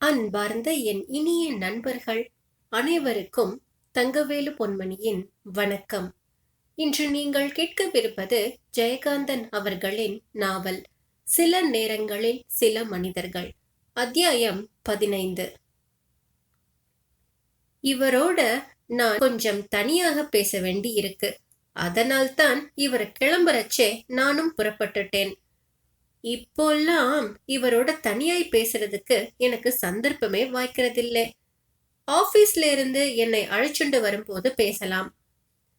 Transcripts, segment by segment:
அன்பார்ந்த என் இனிய நண்பர்கள் அனைவருக்கும் தங்கவேலு பொன்மணியின் வணக்கம். இன்று நீங்கள் கேட்கவிருப்பது ஜெயகாந்தன் அவர்களின் நாவல் சில நேரங்களில் சில மனிதர்கள் அத்தியாயம் பதினைந்து. இவரோட நான் கொஞ்சம் தனியாக பேச வேண்டி இருக்கு அதனால்தான் இவர் கிளம்புறச்சே நானும் புறப்பட்டுட்டேன். இப்போல்லாம் இவரோட தனியாய் பேசுறதுக்கு எனக்கு சந்தர்ப்பமே வாய்க்கிறதில்லை. ஆபீஸ்ல இருந்து என்னை அழைச்சுண்டு வரும்போது பேசலாம்.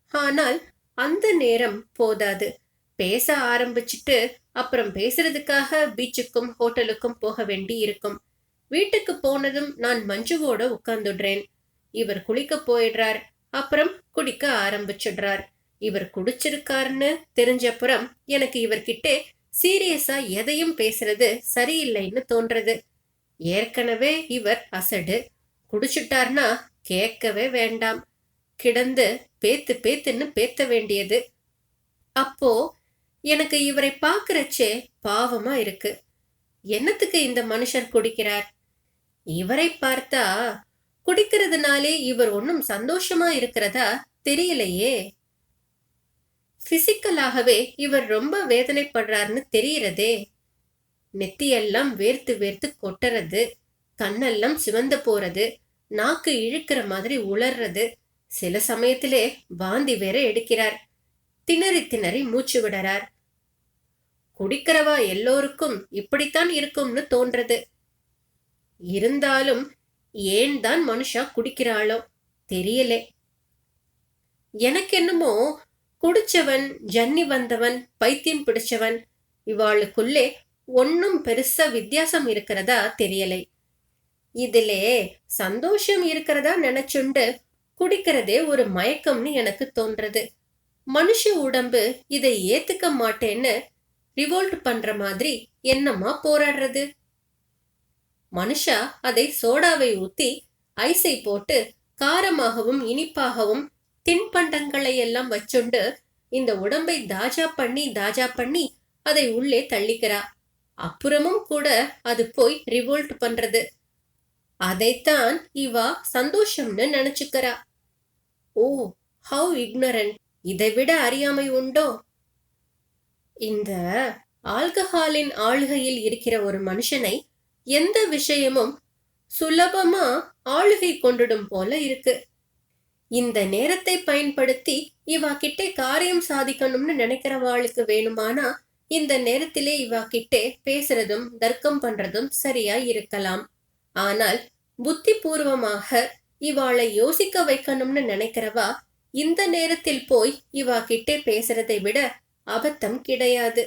ஆனால் அந்த நேரம் போதாது. பேச ஆரம்பிச்சுட்டு அப்புறம் பேசுறதுக்காக பீச்சுக்கும் ஹோட்டலுக்கும் போக வேண்டி இருக்கும். வீட்டுக்கு போனதும் நான் மஞ்சுவோட உட்கார்ந்துடுறேன். இவர் குளிக்க போயிடுறார். அப்புறம் குடிக்க ஆரம்பிச்சிடுறார். இவர் குடிச்சிருக்காருன்னு தெரிஞ்சப்புறம் எனக்கு இவர்கிட்ட சீரியஸா எதையும் பேசுறது சரியில்லைன்னு தோன்றது. ஏற்கனவே இவர் அசடு குடிச்சிட்டார்னா கேட்கவே வேண்டாம். கிடந்து பேத்து பேத்துன்னு பேத்த வேண்டியது. அப்போ எனக்கு இவரை பார்க்கறச்சே பாவமா இருக்கு. என்னத்துக்கு இந்த மனுஷர் குடிக்கிறார்? இவரை பார்த்தா குடிக்கிறதுனாலே இவர் ஒன்றும் சந்தோஷமா இருக்கிறதா தெரியலையே. பிசிக்கலாகவே இவர் ரொம்ப வேதனைப்படுறாருன்னு தெரியறதே. நெத்தியெல்லாம் வேர்த்து வேர்த்து கொட்டுறது கண்ணெல்லாம் சிவந்து போறது நாக்கு இழுக்கிற மாதிரி உளர்றது சில சமயத்திலே வாந்தி வேற எடுக்கிறார். திணறி திணறி மூச்சு விடறார். குடிக்கிறவா எல்லோருக்கும் இப்படித்தான் இருக்கும்னு தோன்றது. இருந்தாலும் ஏன் தான் மனுஷா குடிக்கிறாளோ தெரியலே. எனக்கு என்னமோ குடிச்சவன் ஜன்னி வந்தவன் பைத்தியம் பிடிச்சவன் இவாளுக்குள்ளே ஒன்னும் பெருசா வித்தியாசம் இருக்கிறதா தெரியலை. இதிலே சந்தோஷம் இருக்கிறதா நினைச்சுண்டு குடிக்கிறதே ஒரு மயக்கம்னு எனக்கு தோன்றது. மனுஷ உடம்பு இதை ஏத்துக்க மாட்டேன்னு ரிவோல்ட் பண்ற மாதிரி என்னம்மா போராடுறது? மனுஷா அதை சோடாவை ஊத்தி ஐஸை போட்டு காரமாகவும் இனிப்பாகவும் தின்பண்டங்களை எல்லாம் வச்சுண்டு இந்த உடம்பை தாஜா பண்ணி தாஜா பண்ணி அதை உள்ளே தள்ளிக்கிறா. அப்புறமும் கூட அது போய் ரிவோல்ட் பண்றது. அதைத்தான் இவா சந்தோஷம்னு நினைச்சுக்கிறா. ஓ ஹவு இக்னரண்ட் இதை விட அறியாமை உண்டோ? இந்த ஆல்கஹாலின் ஆளுகையில் இருக்கிற ஒரு மனுஷனை எந்த விஷயமும் சுலபமா ஆளுகை கொண்டுடும் போல இருக்கு. இந்த நேரத்தை பயன்படுத்தி இவா கிட்டே காரியம் சாதிக்கணும்னு நினைக்கிறவாளுக்கு வேணுமானா இந்த நேரத்திலே இவா கிட்டே பேசுறதும் தர்க்கம் பண்றதும் சரியா இருக்கலாம். ஆனால் புத்தி பூர்வமாக இவாளை யோசிக்க வைக்கணும்னு நினைக்கிறவா இந்த நேரத்தில் போய் இவா கிட்டே பேசுறதை விட அபத்தம் கிடையாது.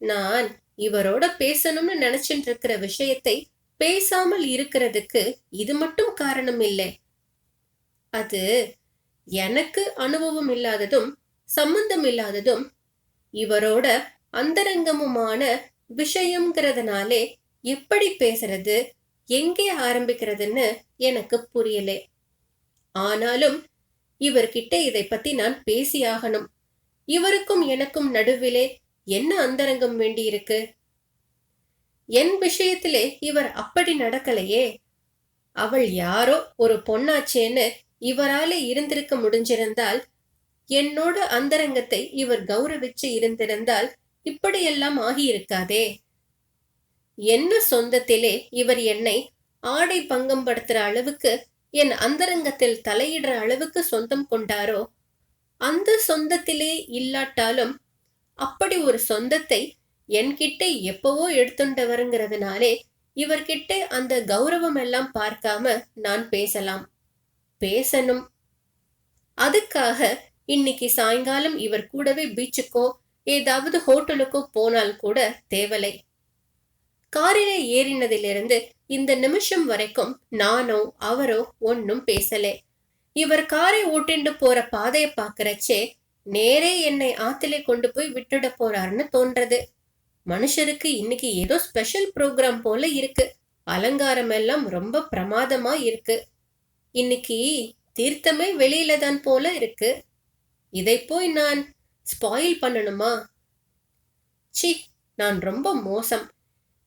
நான் இவரோட பேசணும்னு நினைச்சிட்டு இருக்கிற விஷயத்தை பேசாமல் இருக்கிறதுக்கு இது மட்டும் காரணம் இல்லை. அது எனக்கு அனுபவம் இல்லாததும் சம்பந்தம் இல்லாததும் இவரோட அந்தரங்கமுமான விஷயம்ங்கிறதுனாலே எப்படி பேசுறது எங்கே ஆரம்பிக்கிறதுன்னு எனக்கு புரியலே. ஆனாலும் இவர்கிட்ட இதை பத்தி நான் பேசியாகணும். இவருக்கும் எனக்கும் நடுவிலே என்ன அந்தரங்கம் வேண்டியிருக்கு? என் விஷயத்திலே இவர் அப்படி நடக்கலையே. அவள் யாரோ ஒரு பொண்ணாச்சேன்னு இவரால இருந்திருக்க முடிஞ்சிருந்தால் என்னோட அந்தரங்கத்தை இவர் கௌரவிச்சு இருந்திருந்தால் இப்படியெல்லாம் ஆகியிருக்காதே. என்ன சொந்தத்திலே இவர் என்னை ஆடை பங்கம் படுத்துற அளவுக்கு என் அந்தரங்கத்தில் தலையிடுற அளவுக்கு சொந்தம் கொண்டாரோ? அந்த சொந்தத்திலே இல்லாட்டாலும் அப்படி ஒரு சொந்தத்தை என்கிட்ட எப்பவோ எடுத்துண்டவருங்கிறதுனாலே இவர்கிட்ட அந்த கௌரவம் எல்லாம் பார்க்காம நான் பேசலாம். பேசணும். அதுக்காக இன்னைக்கு சாயங்காலம் இவர் கூடவே பீச்சுக்கோ ஏதாவது ஹோட்டலுக்கோ போனால் கூட தேவலை. காரிலே ஏறினதிலிருந்து இந்த நிமிஷம் வரைக்கும் நானோ அவரோ ஒன்னும் பேசலே. இவர் காரை ஓட்டிண்டு போற பாதைய பாக்குறச்சே நேரே என்னை ஆத்திலே கொண்டு போய் விட்டுட போறாருன்னு தோன்றது. மனுஷருக்கு இன்னைக்கு ஏதோ ஸ்பெஷல் ப்ரோக்ராம் போல இருக்கு. அலங்காரம் எல்லாம் ரொம்ப பிரமாதமா இருக்கு. இன்னைக்கு தீர்த்தமே வெளியில தான் போல இருக்கு. இதை போய் நான் ஸ்பாயில் பண்ணணுமா? சி நான் ரொம்ப மோசம்.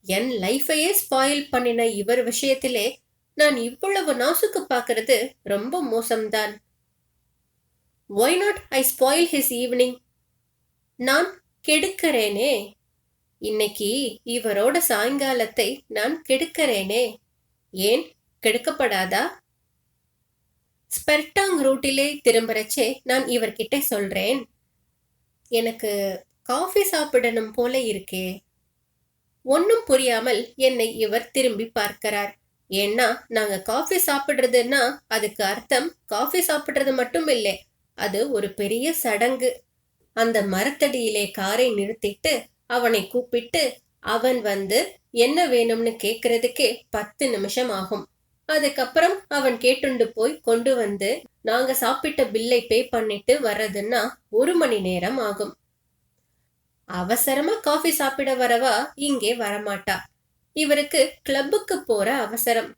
என் லைஃபையே ஸ்பாயில் பண்ணின இவர் விஷயத்திலே நான் இவ்வளவு நாசுக்கு பார்க்கறது ரொம்ப மோசம்தான். Why not I spoil his evening நான் கெடுக்கிறேனே. இன்னைக்கு இவரோட சாயங்காலத்தை நான் கெடுக்கிறேனே. ஏன்? கெடுக்கப்படாதா? ஸ்பெர்டாங் ரூட்டிலே திரும்புறச்சே நான் இவர்கிட்ட சொல்றேன். எனக்கு காஃபி சாப்பிடணும் போல இருக்கே. ஒன்றும் புரியாமல் என்னை இவர் திரும்பி பார்க்கிறார். ஏன்னா நாங்க காஃபி சாப்பிடுறதுன்னா அதுக்கு அர்த்தம் காஃபி சாப்பிடுறது மட்டும் இல்லை அது ஒரு பெரிய சடங்கு. அந்த மரத்தடியிலே காரை நிறுத்திட்டு அவனை கூப்பிட்டு அவன் வந்து என்ன வேணும்னு கேட்கறதுக்கே பத்து நிமிஷம் ஆகும். அதுக்கப்புறம் அவன் கேட்டுண்டு போய் கொண்டு வந்து நாங்க சாப்பிட்ட பில்லை பே பண்ணிட்டு வர்றதுன்னா ஒரு மணி நேரம் ஆகும். அவசரமா காஃபி சாப்பிட வரவா இங்கே வரமாட்டா. இவருக்கு கிளப்புக்கு போற அவசரம்.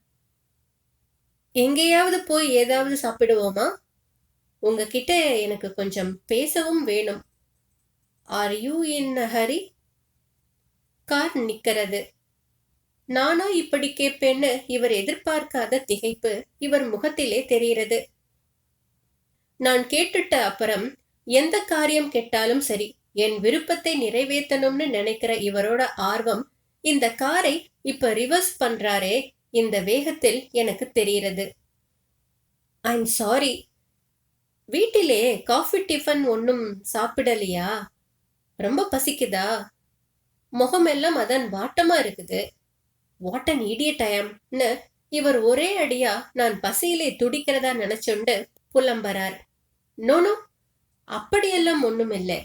எங்கேயாவது போய் ஏதாவது சாப்பிடுவோமா? உங்ககிட்ட எனக்கு கொஞ்சம் பேசவும் வேணும். Are you in hurry car நிக்கிறது. நானா இப்படி கேட்பேன்னு இவர் எதிர்பார்க்காத திகைப்பு இவர் முகத்திலே தெரிகிறது. நான் கேட்டுட்ட அப்புறம் எந்த காரியம் கேட்டாலும் சரி என் விருப்பத்தை நிறைவேற்றணும்னு நினைக்கிற இவரோட ஆர்வம் இந்த காரை இப்ப ரிவர்ஸ் பண்றாரே இந்த வேகத்தில் எனக்கு தெரிகிறது. ஐம் சாரி வீட்டிலே காஃபி டிஃபன் ஒன்றும் சாப்பிடலையா? ரொம்ப பசிக்குதா? முகமெல்லாம் அதான் வாட்டமா இருக்குது. வாட் அன் இடியட் ஐயம்னு இவர் ஒரே அடியா நான் பசியிலே துடிக்கிறதா நினைச்சுண்டு புலம்புறார். நோனோ அப்படியெல்லாம் ஒண்ணும் இல்லை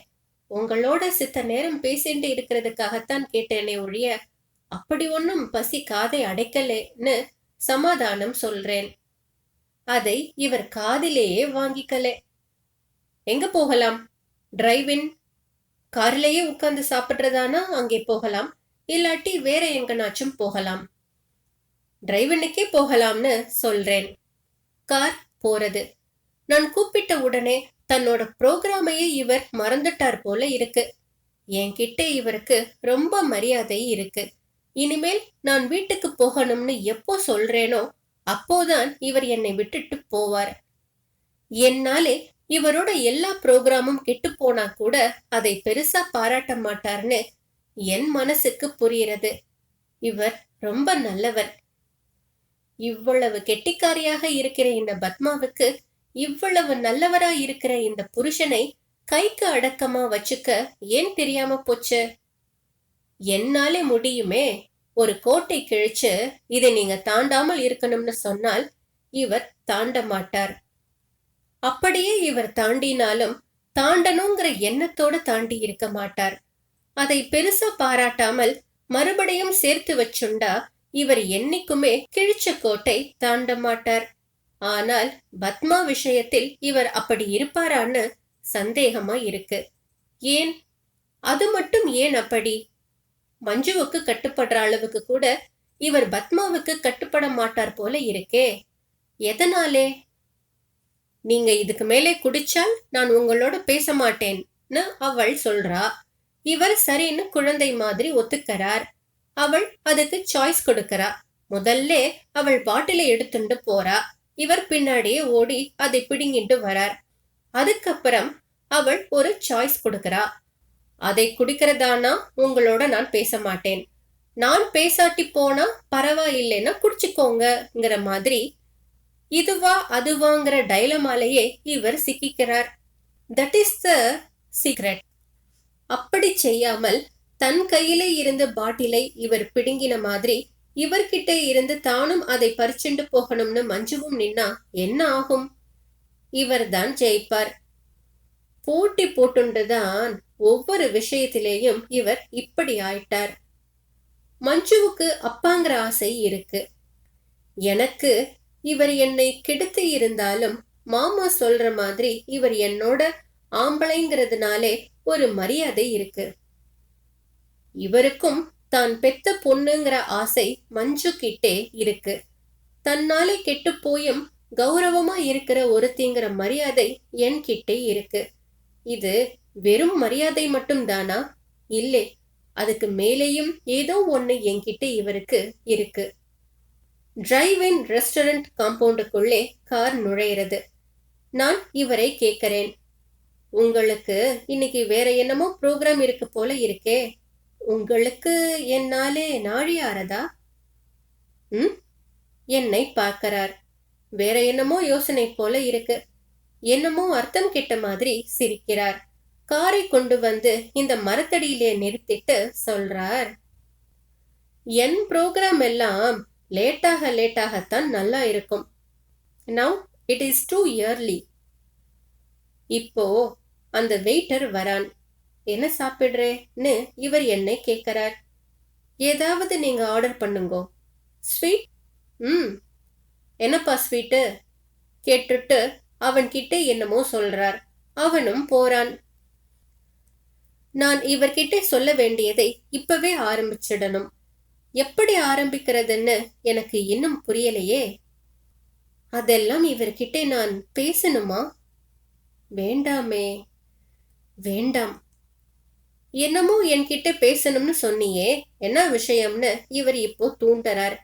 உங்களோட சித்த நேரம் பேசிட்டு இருக்கிறதுக்காகத்தான் கேட்டேனே ஒழிய அப்படி ஒன்னும் பசி காதை அடைக்கலேன்னு சமாதானம் சொல்றேன். அதை இவர் காதிலேயே வாங்கிக்கலே. எங்க போகலாம்? டிரைவின் கார்லயே உட்கார்ந்து சாப்பிடுறதானா? அங்கே போகலாம். இல்லாட்டி வேற எங்கனாச்சும் போகலாம். டிரைவனுக்கே போகலாம்னு சொல்றேன். கார் போறது. நான் கூப்பிட்ட உடனே தன்னோட ப்ரோக்ராமையே இவர் மறந்துட்டார் போல இருக்கு. என்கிட்ட இவருக்கு ரொம்ப மரியாதை இருக்கு. இனிமேல் நான் வீட்டுக்கு போகணும்னு எப்போ சொல்றேனோ அப்போதான் இவர் என்னை விட்டுட்டு போவார். என்னாலே இவரோட எல்லா ப்ரோக்ராமும் கெட்டு போனா கூட அதை பெருசா பாராட்ட மாட்டார்னு என் மனசுக்கு புரிகிறது. இவர் ரொம்ப நல்லவர். இவ்வளவு கெட்டிக்காரியாக இருக்கிற இந்த பத்மாவுக்கு இவ்வளவு நல்லவரா இருக்கிற இந்த புருஷனை கைக்கு அடக்கமா வச்சுக்க ஏன் தெரியாம போச்சு? என்னாலே முடியுமே ஒரு கோட்டை கிழிச்சு இதை நீங்க தாண்டாமல் இருக்கணும்னு சொன்னால் இவர் தாண்ட மாட்டார். அப்படியே இவர் தாண்டினாலும் தாண்டணுங்கிற எண்ணத்தோட தாண்டி இருக்க மாட்டார். அதை பெருசா பாராட்டாமல் மறுபடியும் சேர்த்து வச்சுண்டா இவர் என்னைக்குமே கிழிச்ச கோட்டை தாண்ட மாட்டார். ஆனால் பத்மா விஷயத்தில் இவர் அப்படி இருப்பாரான்னு சந்தேகமா இருக்கு. ஏன்? அது மட்டும் ஏன் அப்படி? மஞ்சுவுக்கு கட்டுப்படுற அளவுக்கு கூட இவர் பத்மாவுக்கு கட்டுப்பட மாட்டார் போல இருக்கே. எதனாலே? நீங்க இதுக்கு மேலே குடிச்சால் நான் உங்களோட பேச மாட்டேன்னு அவள் சொல்றா. இவர் சரின்னு குழந்தை மாதிரி ஒத்துக்கறார். அவள் அதுக்கு சாய்ஸ் கொடுக்கறா. முதல்ல அவள் பாட்டிலை எடுத்துட்டு போறா. இவர் பின்னாடியே ஓடி அதை பிடுங்கிட்டு வரார். அதுக்கப்புறம் அவள் ஒரு சாய்ஸ் கொடுக்கறா. அதை குடிக்கிறதானா? உங்களோட நான் பேச மாட்டேன். நான் பேசாட்டி போனா பரவாயில்லைன்னா குடிச்சுக்கோங்கங்கிற மாதிரி இதுவா அதுவாங்கிற டைலமாலேயே இவர் சிக்கிக்கிறார். தட் இஸ் த சீக்ரெட் அப்படி செய்யாமல் தன் கையிலே இருந்த பாட்டிலை இவர் பிடுங்கின மாதிரி இவர்கிட்ட இருந்து தானும் அதை பறிச்சுண்டு போகணும்னு மஞ்சுவும் நின்னா என்ன ஆகும்? இவர்தான் ஜெயிப்பார். போட்டி போட்டுண்டுதான் ஒவ்வொரு விஷயத்திலேயும் இவர் இப்படி ஆயிட்டார். மஞ்சுவுக்கு அப்பாங்கிற ஆசை இருக்கு. எனக்கு இவர் என்னை கெடுத்து இருந்தாலும் மாமா சொல்ற மாதிரி இவர் என்னோட ஆம்பளைங்கிறதுனாலே ஒரு மரியாதை இருக்கு. இவருக்கும் தான் பெத்த பொண்ணுங்கிற ஆசை மஞ்சு கிட்டே இருக்கு. தன்னாலே கெட்டு போயும் கௌரவமா இருக்கிற ஒருத்திங்கிற மரியாதை என்கிட்டே இருக்கு. இது வெறும் மரியாதை மட்டும் தானா இல்லை அதுக்கு மேலேயும் ஏதோ ஒண்ணு என்கிட்ட இவருக்கு இருக்கு. டிரைவ் இன் ரெஸ்டாரண்ட் காம்பவுண்டுக்குள்ளே கார் நுழையிறது. நான் இவரை கேட்கிறேன். உங்களுக்கு இன்னைக்கு வேற என்னமோ ப்ரோக்ராம் இருக்கு போல இருக்கே. உங்களுக்கு என்னாலே நாழியாரதா ம்? என்னை பார்க்கிறார். வேற என்னமோ யோசனை போல இருக்கு. என்னமோ அர்த்தம் கிட்ட மாதிரி சிரிக்கிறார். காரை கொண்டு வந்து இந்த மரத்தடியிலே நிறுத்திட்டு சொல்றார். என் ப்ரோக்ராம் எல்லாம் லேட்டாக லேட்டாகத்தான் நல்லா இருக்கும். Now it is too early இப்போ அந்த வெயிட்டர் வரான். என்ன சாப்பிடுறேன்னு இவர் என்னை கேட்கிறார். ஏதாவது நீங்க ஆர்டர் பண்ணுங்கோ. ஸ்வீட் ம். என்னப்பா ஸ்வீட்டு கேட்டுட்டு அவன்கிட்ட என்னமோ சொல்றார். அவனும் போறான். நான் இவர்கிட்ட சொல்ல வேண்டியதை இப்பவே ஆரம்பிச்சிடணும். எப்படி ஆரம்பிக்கிறதுன்னு எனக்கு இன்னும் புரியலையே. அதெல்லாம் இவர்கிட்ட நான் பேசணுமா? வேண்டாமே வேண்டாம். என்னமோ என்கிட்ட பேசணும்னு சொன்னியே என்ன விஷயம்னு இவர் இப்போ தூண்டறார்.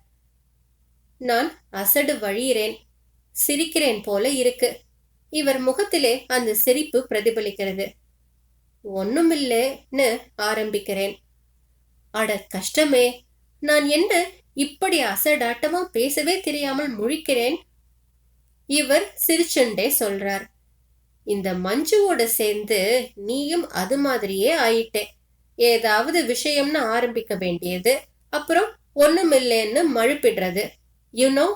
நான் அசடு வழியிறேன் சிரிக்கிறேன் போல இருக்கு. இவர் முகத்திலே அந்த சிரிப்பு பிரதிபலிக்கிறது. ஒண்ணுமில்லைன்னு ஆரம்பிக்கிறேன். அட கஷ்டமே நான் என்ன இப்படி அசடாட்டமா பேசவே தெரியாமல் முழிக்கிறேன்? இவர் சிரிச்சுண்டே சொல்றார். இந்த மஞ்சுவோட சேர்ந்து நீயும் அது மாதிரியே ஆயிட்டே. ஏதாவது விஷயம்னு ஆரம்பிக்க வேண்டியது. அப்புறம் ஒண்ணுமில்லைன்னு மழுப்பிடுறது. You know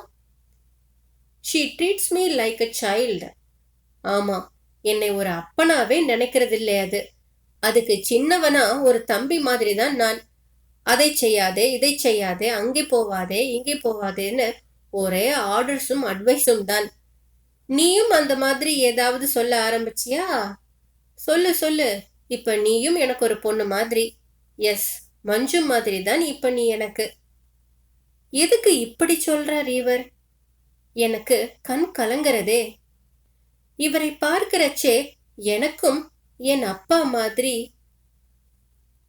she treats me like a child ஆமாம் என்னை ஒரு அப்பனாவே நினைக்கிறதில்லை அது. அதுக்கு சின்னவனா ஒரு தம்பி மாதிரி தான் நான். அதை செய்யாதே இதை செய்யாதே அங்கே போவாதே இங்கே போவாதேன்னு ஒரே ஆர்டர்ஸும் அட்வைஸும் தான். நீயும் அந்த மாதிரி ஏதாவது சொல்ல ஆரம்பிச்சியா? சொல்லு சொல்லு. இப்ப நீயும் எனக்கு ஒரு பொண்ணு மாதிரி. எஸ் மஞ்சு மாதிரி தான் இப்ப நீ எனக்கு. எதுக்கு இப்படி சொல்றார் இவர் எனக்கு கண் கலங்கிறதே. இவரை பார்க்கிறச்சே எனக்கும் என் அப்பா மாதிரி.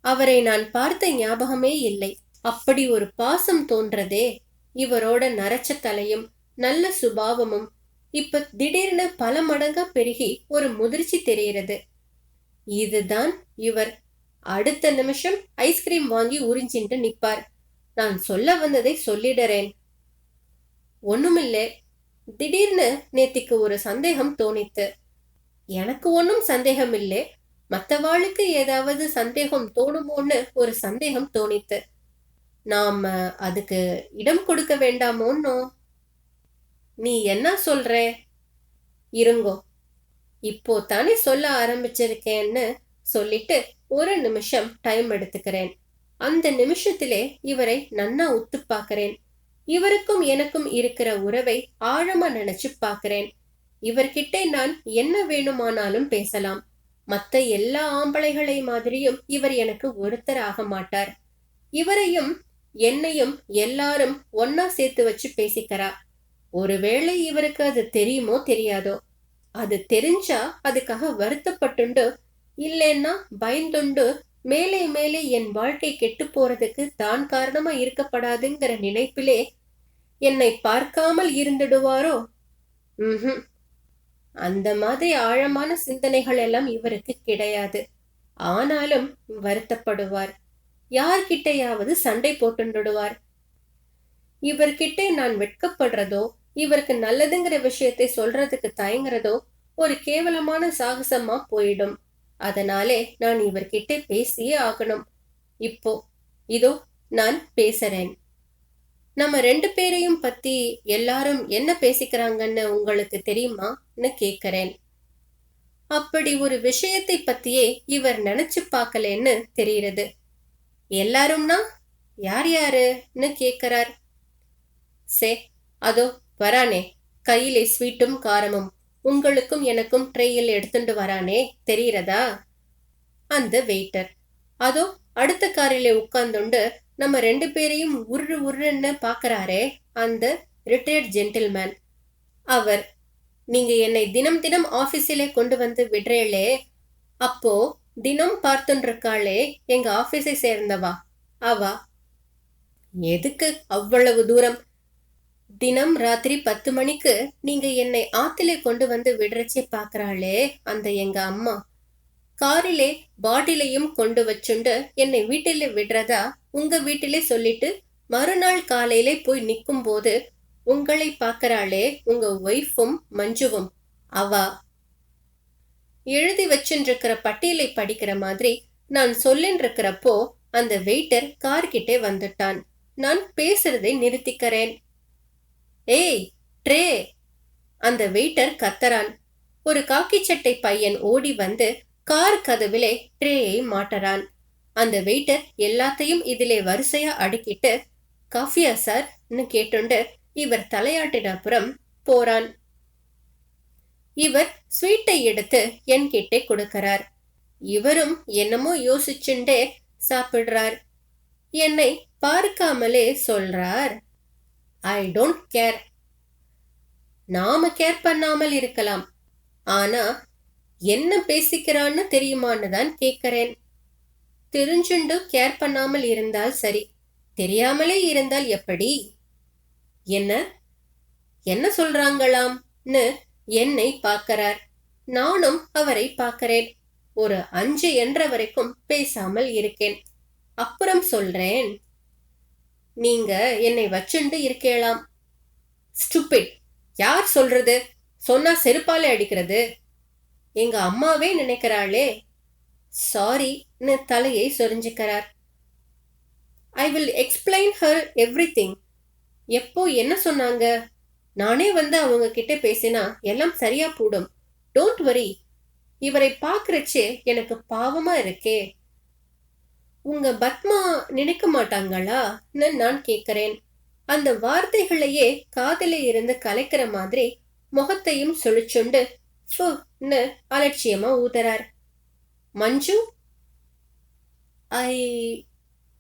அவரை நான் பார்த்த ஞாபகமே இல்லை. அப்படி ஒரு பாசம் தோன்றதே. இவரோட நரச்ச தலையும் நல்ல சுபாவமும் இப்ப திடீர்னு பல மடங்கா பெருகி ஒரு முதிர்ச்சி தெரிகிறது. இதுதான் இவர். அடுத்த நிமிஷம் ஐஸ்கிரீம் வாங்கி உறிஞ்சின்று நிப்பார் நான் சொல்ல வந்ததை சொல்லிடுறேன். ஒண்ணுமில்லை. திடீர்னு நேத்திக்கு ஒரு சந்தேகம் தோணித்து எனக்கு ஒன்றும் சந்தேகம் இல்லை மற்றவாளுக்கு ஏதாவது சந்தேகம் தோணுமோன்னு ஒரு சந்தேகம் தோணித்து நாம அதுக்கு இடம் கொடுக்க வேண்டாமோன்னோ? நீ என்ன சொல்ற? இருங்கோ. இப்போ தானே சொல்ல ஆரம்பிச்சிருக்கேன்னு சொல்லிட்டு ஒரு நிமிஷம் டைம் எடுத்துக்கிறேன். அந்த நிமிஷத்திலே இவரை நன்னா உத்து பார்க்கிறேன். இவருக்கும் எனக்கும் இருக்கிற உறவை ஆழமா நினைச்சு பார்க்கிறேன். இவர்கிட்ட நான் என்ன வேணுமானாலும் பேசலாம். மத்த எல்லா ஆம்பளைகளை மாதிரியும் இவர் எனக்கு ஒருத்தர் ஆக மாட்டார். இவரையும் என்னையும் எல்லாரும் ஒன்னா சேர்த்து வச்சு பேசிக்கிறா. ஒருவேளை இவருக்கு அது தெரியுமோ தெரியாதோ? அது தெரிஞ்சா அதுக்காக வருத்தப்பட்டுண்டு இல்லைன்னா பயந்துண்டு மேலே மேலே என் வாழ்க்கை கெட்டு போறதுக்கு தான் காரணமா இருக்கப்படாதுங்கிற நினைப்பிலே என்னை பார்க்காமல் இருந்துடுவாரோ? ம் அந்த மாதிரி ஆழமான சிந்தனைகள் எல்லாம் இவருக்கு கிடையாது. ஆனாலும் வருத்தப்படுவார். யார்கிட்டையாவது சண்டை போட்டுடுவார் இவர்கிட்ட நான் வெட்கப்படுறதோ இவருக்கு நல்லதுங்கிற விஷயத்தை சொல்றதுக்கு தயங்குறதோ ஒரு கேவலமான சாகசமா போயிடும். அதனாலே நான் இவர்கிட்ட பேசியே ஆகணும். இப்போ இதோ நான் பேசுறேன். நம்ம ரெண்டு பேரையும் பத்தி எல்லாரும் என்ன பேசிக்கிறாங்கன்னு உங்களுக்கு தெரியுமான்னு கேக்குறேன். அப்படி ஒரு விஷயத்தை பத்தியே இவர் நினைச்சு பார்க்கலன்னு தெரியுறது. எல்லாரும்னா யார் யாருன்னு கேக்குறார். சே அதோ வரானே. கையிலே ஸ்வீட்டும் காரமும். உங்களுக்கும் எனக்கும் ட்ரேயில் எடுத்துட்டு வரானே தெரிகிறதா? அந்த வெயிட்டர். அதோ அடுத்த காரிலே உட்கார்ந்துண்டு நம்ம ரெண்டு பேரையும் உரு உருன்னு பாக்குறாரே அந்த ரிட்டையர்ட் ஜென்டில்மேன் அவர் நீங்க என்னை தினம் தினம் ஆபீஸிலே கொண்டு வந்து விடுறேளே. அப்போ தினம் பார்த்துருக்காளே எங்க ஆபீஸை சேர்ந்தவா? அவா எதுக்கு அவ்வளவு தூரம்? தினம் ராத்திரி பத்து மணிக்கு நீங்க என்னை ஆத்திலே கொண்டு வந்து விடுறச்சே பாக்குறாளே அந்த எங்க அம்மா. காரிலே பாட்டிலையும் கொண்டு வச்சுண்டு என்னை வீட்டிலே விடுறதா உங்க வீட்டிலே சொல்லிட்டு மறுநாள் காலையிலே போய் நிக்கும் போது உங்களை பாக்குறாளே உங்க ஒய்ஃபும் மஞ்சுவும். அவா. எழுதி வச்சுருக்கிற பட்டியலை படிக்கிற மாதிரி நான் சொல்லின்றிருக்கிறப்போ அந்த வெயிட்டர் கார்கிட்டே வந்துட்டான். நான் பேசுறதை நிறுத்திக்கிறேன். ஏய் ட்ரே. அந்த வெயிட்டர் கத்தரான் ஒரு காக்கி சட்டை பையன் ஓடி வந்து கார் கதவிலே ட்ரேயை மாட்டறான். அந்த வெயிட்டர் எல்லாத்தையும் இதிலே வரிசையா அடுக்கிட்டு காஃபியா சார்னு கேட்டுண்டு இவர் தலையாட்டின அப்புறம் போறான். இவர் ஸ்வீட்டை எடுத்து என்கிட்டே கொடுக்கிறார். இவரும் என்னமோ யோசிச்சுண்டே சாப்பிடுறார். என்னை பார்க்காமலே சொல்றார். ஐ டோன்ட் கேர் நாம கேர் பண்ணாமல் இருக்கலாம். ஆனா என்ன பேசிக்கிறான்னு தெரியுமான்னு தான் கேட்கிறேன் தெரிஞ்சுண்டு கேர் பண்ணாமல் இருந்தால் சரி. தெரியாமலே இருந்தால் எப்படி? என்ன? என்ன சொல்றாங்களாம்னு என்னை பார்க்கிறார். நானும் அவரை பார்க்கிறேன். ஒரு அஞ்சு என்ற வரைக்கும் பேசாமல் இருக்கேன். அப்புறம் சொல்றேன். நீங்க என்னை வச்சுண்டு இருக்கேளாம். ஸ்டூபிட் யார் சொல்றது? சொன்னா செருப்பாலே அடிக்கிறது. எங்க அம்மாவே நினைக்கிறாளே. சாரின்னு தலையை சொரிஞ்சுக்கிறார். I will explain her everything எப்போ என்ன சொன்னாங்க? நானே வந்து அவங்க கிட்ட பேசினா எல்லாம் சரியா போடும். டோன்ட் வரி இவரை பார்க்குறச்சே எனக்கு பாவமா இருக்கே. உங்க பத்மா நினைக்க மாட்டாங்களான்னு நான் கேட்கிறேன். அந்த வார்த்தைகளையே காதிலே இருந்து கலைக்கிற மாதிரி முகத்தையும் சுழிச்சுண்டு ஃபுன்னு அலட்சியமா ஊதுறார். Manju? I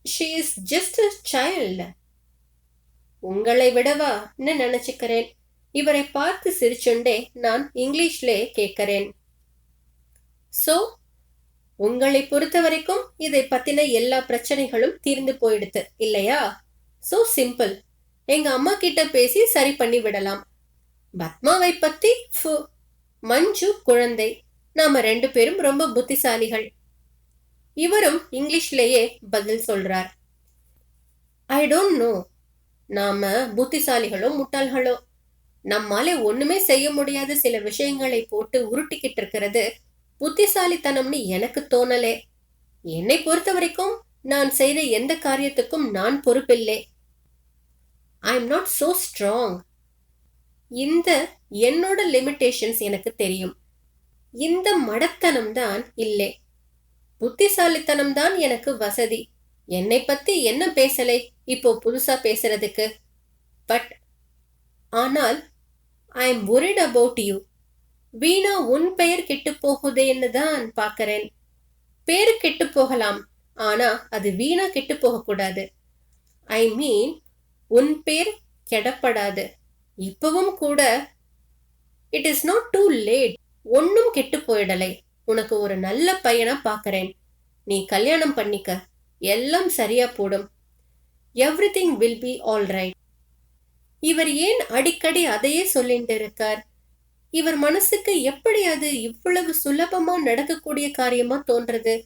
she is just a child. உங்களை விடவான்னு நினைச்சுக்கிறேன். இவரை பார்த்து சிரிச்சுண்டே நான் இங்கிலீஷ்லே கேட்கிறேன். சோ உங்களை பொறுத்த வரைக்கும் இதை பத்தின எல்லா பிரச்சனைகளும் தீர்ந்து போயிடுது இல்லையா? சோ சிம்பிள் எங்க அம்மா கிட்ட பேசி சரி பண்ணி விடலாம். பத்மாவை பத்தி மஞ்சு குழந்தை. நாம ரெண்டு பேரும் ரொம்ப புத்திசாலிகள். இவரும் இங்கிலீஷ்லேயே பதில் சொல்றார். ஐ டோன்ட் நோ நாம புத்திசாலிகளோ முட்டாள்களோ. நம்மாலே ஒண்ணுமே செய்ய முடியாத சில விஷயங்களை போட்டு உருட்டிக்கிட்டு இருக்கிறது புத்திசாலித்தனம்னு எனக்கு தோணலே. என்னை பொறுத்த வரைக்கும் நான் செய்த எந்த காரியத்துக்கும் நான் பொறுப்பில்லை. I am not so strong இந்த என்னோட லிமிட்டேஷன்ஸ் எனக்கு தெரியும். இந்த மடத்தனம் தான் இல்லை. புத்திசாலித்தனம் தான் எனக்கு வசதி. என்னை பத்தி என்ன பேசலை? இப்போ புதுசா பேசுறதுக்கு. பட் ஆனால் I am worried about you வீணா உன் பெயர் கெட்டு போகுதேன்னு தான் பாக்குறேன் பேரு கெட்டு போகலாம் ஆனா அது வீணா கெட்டு போகக்கூடாது ஐ மீன் உன் பேர் கெடப்படாது. இப்பவும் கூட it is not too late ஒன்னும் கெட்டு போயிடலை. உனக்கு ஒரு நல்ல பையனா பாக்குறேன் நீ கல்யாணம் பண்ணிக்க எல்லாம் சரியா போடும். Everything will be all right இவர் ஏன் அடிக்கடி அதையே சொல்லிட்டு இருக்கார்? இவர் மனசுக்கு எப்படி அது இவ்வளவு சுலபமா நடக்கக்கூடிய காரியமா தோன்றது?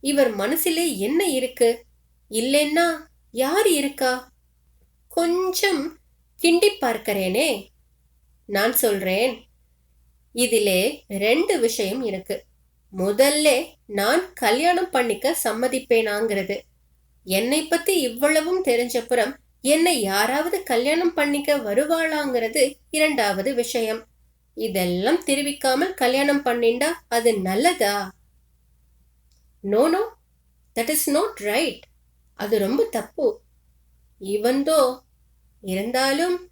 இவர் மனசிலே என்ன இருக்கு? இல்லைன்னா யார் இருக்கா? கொஞ்சம் கிண்டி பார்க்கிறேனே. நான் சொல்றேன். இதிலே ரெண்டு விஷயம் இருக்கு. முதல்ல நான் கல்யாணம் பண்ணிக்க சம்மதிப்பேனாங்கிறது. என்னை பத்தி இவ்வளவும் தெரிஞ்சப்புறம் என்னை யாராவது கல்யாணம் பண்ணிக்க வருவாளாங்கிறது இரண்டாவது விஷயம். இதெல்லாம் தெரிவிக்காமல் கல்யாணம் பண்ணிண்டா அது நல்லதா? No no that is not right அது ரொம்ப தப்பு. இவந்தோ இருந்தாலும்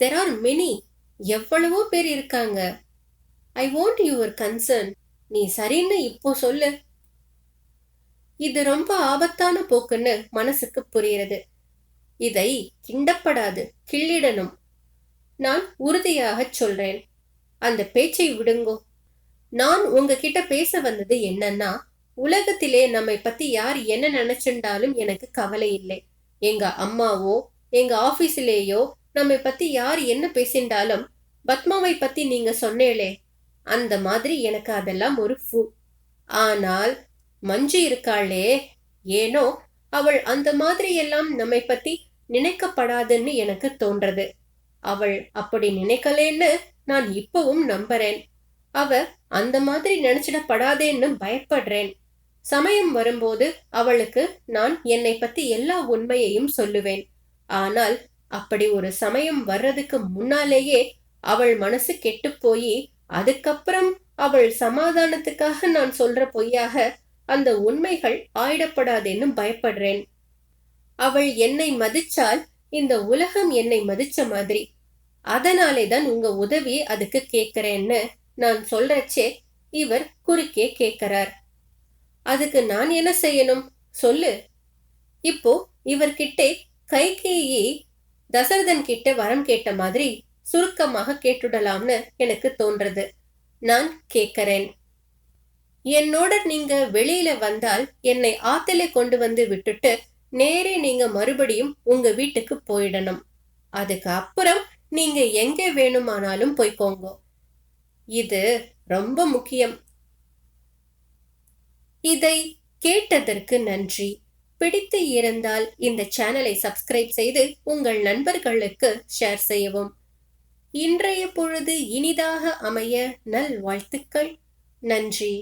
தெர் ஆர் மெனி எவ்வளவோ பேர் இருக்காங்க. ஐ வாண்ட் யுவர் கன்சர்ன் நீ சரின்னு இப்போ சொல்லு. இது ரொம்ப ஆபத்தான போக்குன்னு மனசுக்கு புரியுறது இதை கிண்டப்படாது கிள்ளிடணும். நான் உறுதியாகச் சொல்றேன். அந்த பேச்சை விடுங்கோ. நான் உங்ககிட்ட பேச வந்தது என்னன்னா உலகத்திலே நம்மை பத்தி யார் என்ன நினைச்சுண்டாலும் எனக்கு கவலை இல்லை. எங்க அம்மாவோ எங்க ஆபீஸிலேயோ நம்மை பத்தி யார் என்ன பேசிண்டாலும் பத்மாவை பத்தி நீங்க சொன்னேளே அந்த மாதிரி எனக்கு அதெல்லாம் ஒரு ஃபூ. ஆனால் மஞ்சு இருக்காளே ஏனோ அவள் அந்த மாதிரி எல்லாம் நம்மை பத்தி நினைக்கப்படாதுன்னு எனக்கு தோன்றது. அவள் அப்படி நினைக்கலேன்னு நான் இப்பவும் நம்புறேன். அவ அந்த மாதிரி நினைச்சிடப்படாதேன்னு பயப்படுறேன். சமயம் வரும்போது அவளுக்கு நான் என்னை பத்தி எல்லா உண்மையையும் சொல்லுவேன். ஆனால் அப்படி ஒரு சமயம் வர்றதுக்கு முன்னாலேயே அவள் மனசு கெட்டு போய் அதுக்கப்புறம் அவள் சமாதானத்துக்காக நான் சொல்ற பொய்யாக அந்த உண்மைகள் ஆயிடப்படாதேன்னு பயப்படுறேன். அவள் என்னை மதிச்சால் இந்த உலகம் என்னை மதிச்ச மாதிரி அதனாலே தான் உங்க உதவி அதுக்கு கேக்குறேன்னு நான் சொல்றச்சே இவர் குறுக்கே கேட்கிறார். அதுக்கு நான் என்ன செய்யணும்? சொல்லு. இப்போ இவர்கிட்டே கைகேயி தசரதன் கிட்ட வரம் கேட்ட மாதிரி சுருக்கமாக கேட்டுடலாம்னு எனக்கு தோன்றது. நான் கேட்கறேன். என்னோட நீங்க வெளியில வந்தால் என்னை ஆத்திலே கொண்டு வந்து விட்டுட்டு நேரே நீங்க மறுபடியும் உங்க வீட்டுக்கு போயிடணும். அதுக்கு அப்புறம் நீங்க எங்கே வேணுமானாலும் போய்க்கோங்க இது ரொம்ப முக்கியம். இதை கேட்டதற்கு நன்றி. பிடித்து இருந்தால் இந்த சேனலை சப்ஸ்கிரைப் செய்து உங்கள் நண்பர்களுக்கு ஷேர் செய்யவும். இன்றைய பொழுது இனிதாக அமைய நல் வாழ்த்துக்கள். நன்றி.